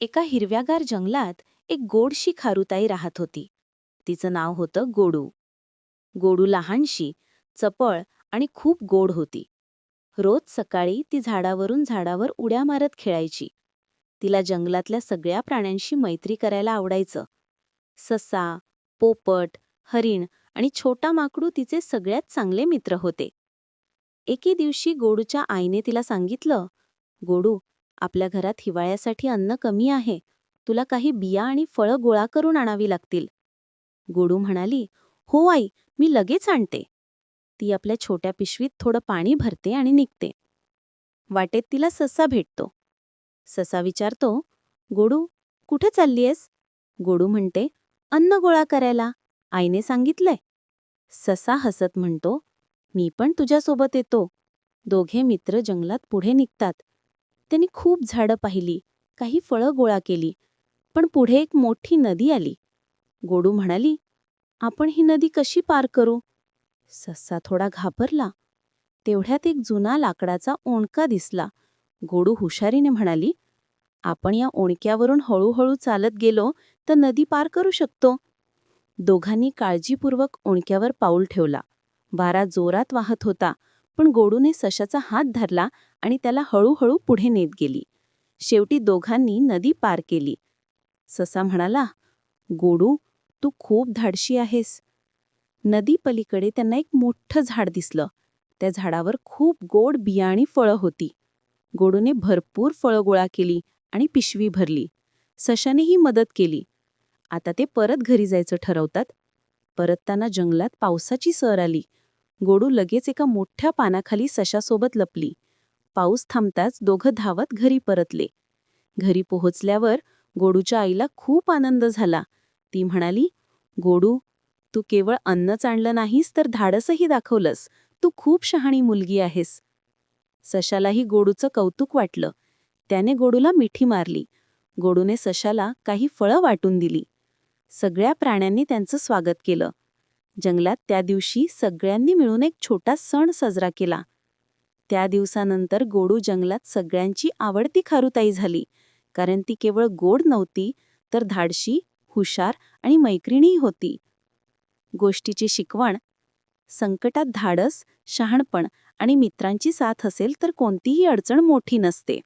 एका हिरव्यागार जंगलात एक गोडशी खारुताई राहत होती. तिचं नाव होतं गोडू. गोडू लहानशी चपळ आणि खूप गोड होती. रोज सकाळी ती झाडावरून झाडावर उड्या मारत खेळायची. तिला जंगलातल्या सगळ्या प्राण्यांशी मैत्री करायला आवडायचं. ससा पोपट हरिण आणि छोटा माकडू तिचे सगळ्यात चांगले मित्र होते. एके दिवशी गोडूच्या आईने तिला सांगितलं गोडू आपल्या घरात हिवाळ्यासाठी अन्न कमी आहे. तुला काही बिया आणि फळं गोळा करून आणावी लागतील. गोडू म्हणाली हो आई मी लगेच आणते. ती आपल्या छोट्या पिशवीत थोडं पाणी भरते आणि निघते. वाटेत तिला ससा भेटतो. ससा विचारतो गोडू कुठे चाललीयस? गोडू म्हणते अन्न गोळा करायला. आईने सांगितलंय. ससा हसत म्हणतो मी पण तुझ्यासोबत येतो. दोघे मित्र जंगलात पुढे निघतात. त्यांनी खूप झाडं पाहिली काही फळं गोळा केली पण पुढे एक मोठी नदी आली. गोडू म्हणाली आपण ही नदी कशी पार करू? ससा थोडा घाबरला. तेवढ्यात एक जुना लाकडाचा ओणका दिसला. गोडू हुशारीने म्हणाली आपण या ओणक्यावरून हळूहळू चालत गेलो तर नदी पार करू शकतो. दोघांनी काळजीपूर्वक ओणक्यावर पाऊल ठेवला. वारा जोरात वाहत होता. पण गोडूने सशाचा हात धरला आणि त्याला हळूहळू पुढे नेत गेली. शेवटी दोघांनी नदी पार केली. ससा म्हणाला गोडू तू खूप धाडशी आहेस. नदी पलीकडे त्यांना एक मोठं झाड दिसलं. त्या झाडावर खूप गोड बियाणी फळं होती. गोडूने भरपूर फळं गोळा केली आणि पिशवी भरली. सशानेही मदत केली. आता ते परत घरी जायचं ठरवतात. परतताना जंगलात पावसाची सर आली. गोडू लगेच एका मोठ्या पानाखाली सशासोबत लपली. पाऊस थांबताच दोघं धावत घरी परतले. घरी पोहोचल्यावर गोडूच्या आईला खूप आनंद झाला. ती म्हणाली गोडू तू केवळ अन्नच आणलं नाहीस तर धाडसही दाखवलंस. तू खूप शहाणी मुलगी आहेस. सशालाही गोडूचं कौतुक वाटलं. त्याने गोडूला मिठी मारली. गोडूने सशाला काही फळं वाटून दिली. सगळ्या प्राण्यांनी त्यांचं स्वागत केलं. जंगलात त्या दिवशी सगळ्यांनी मिळून एक छोटा सण साजरा केला. त्या दिवसानंतर गोडू जंगलात सगळ्यांची आवडती खारुताई झाली. कारण ती केवळ गोड नव्हती तर धाडशी हुशार आणि मैत्रिणीही होती. गोष्टीची शिकवण संकटात धाडस शहाणपण आणि मित्रांची साथ असेल तर कोणतीही अडचण मोठी नसते.